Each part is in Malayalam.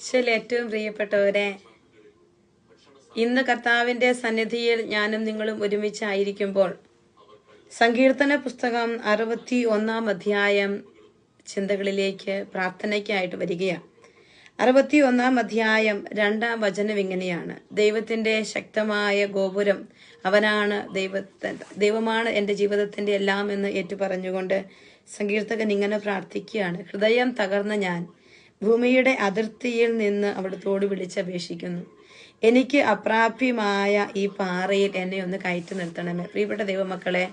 ശരി ഏറ്റവും പ്രിയപ്പെട്ടവരെ ഇന്ന് കർത്താവിന്റെ സന്നിധിയിൽ ഞാനും നിങ്ങളും ഒരുമിച്ചായിരിക്കുമ്പോൾ സങ്കീർത്തന പുസ്തകം അറുപത്തി ഒന്നാം അധ്യായം ചിന്തകളിലേക്ക് പ്രാർത്ഥനയ്ക്കായിട്ട് വരികയാണ്. അറുപത്തി ഒന്നാം അധ്യായം രണ്ടാം വചനം ഇങ്ങനെയാണ്. ദൈവത്തിന്റെ ശക്തമായ ഗോപുരം അവനാണ് ദൈവത്തെ ദൈവമാണ് എന്റെ ജീവിതത്തിന്റെ എല്ലാം എന്ന് ഏറ്റുപറഞ്ഞുകൊണ്ട് സങ്കീർത്തകൻ ഇങ്ങനെ പ്രാർത്ഥിക്കുകയാണ്. ഹൃദയം തകർന്ന ഞാൻ ഭൂമിയുടെ അതിർത്തിയിൽ നിന്ന് അവിടുത്തോട് വിളിച്ചപേക്ഷിക്കുന്നു എനിക്ക് അപ്രാപ്യമായ ഈ പാറയിൽ എന്നെ ഒന്ന് കയറ്റി നിർത്തണമേ. പ്രിയപ്പെട്ട ദൈവമക്കളെ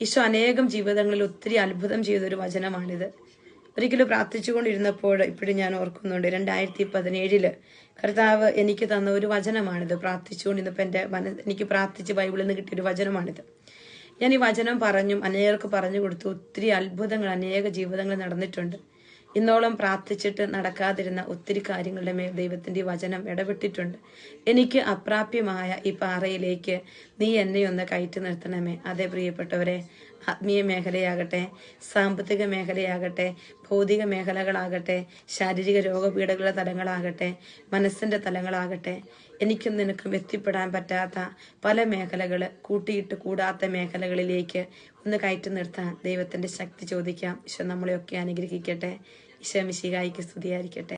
ഈശോ അനേകം ജീവിതങ്ങളിൽ ഒത്തിരി അത്ഭുതം ചെയ്തൊരു വചനമാണിത്. ഒരിക്കലും പ്രാർത്ഥിച്ചുകൊണ്ടിരുന്നപ്പോൾ ഇപ്പോഴും ഞാൻ ഓർക്കുന്നുണ്ട് രണ്ടായിരത്തി പതിനേഴിൽ കർത്താവ് എനിക്ക് തന്ന ഒരു വചനമാണിത്. പ്രാർത്ഥിച്ചുകൊണ്ടിരുന്നപ്പോൾ എന്റെ മന എനിക്ക് പ്രാർത്ഥിച്ച് ബൈബിളിൽ നിന്ന് കിട്ടിയ ഒരു വചനമാണിത്. ഞാൻ ഈ വചനം പറഞ്ഞും അനേകർക്ക് പറഞ്ഞു കൊടുത്തു. ഒത്തിരി അത്ഭുതങ്ങൾ അനേക ജീവിതങ്ങൾ നടന്നിട്ടുണ്ട്. ഇന്നോളം പ്രാർത്ഥിച്ചിട്ട് നടക്കാതിരുന്ന ഒത്തിരി കാര്യങ്ങളുടെ മേൽ ദൈവത്തിന്റെ വചനം ഇടപെട്ടിട്ടുണ്ട്. എനിക്ക് അപ്രാപ്യമായ ഈ പാറയിലേക്ക് നീ എന്നെ ഒന്ന് കയറ്റി നിർത്തണമേ. അതെ പ്രിയപ്പെട്ടവരെ ആത്മീയ മേഖലയാകട്ടെ സാമ്പത്തിക മേഖലയാകട്ടെ ഭൗതിക മേഖലകളാകട്ടെ ശാരീരിക രോഗപീഠകളുടെ തലങ്ങളാകട്ടെ മനസ്സിന്റെ തലങ്ങളാകട്ടെ എനിക്കും നിനക്കും എത്തിപ്പെടാൻ പറ്റാത്ത പല മേഖലകൾ കൂട്ടിയിട്ട് കൂടാത്ത മേഖലകളിലേക്ക് ഒന്ന് കയറ്റി നിർത്താൻ ദൈവത്തിന്റെ ശക്തി ചോദിക്കാം. ഈശോ നമ്മളെയൊക്കെ അനുഗ്രഹിക്കട്ടെ. ഈശോ മിശികായിക്ക് സ്തുതിയായിരിക്കട്ടെ.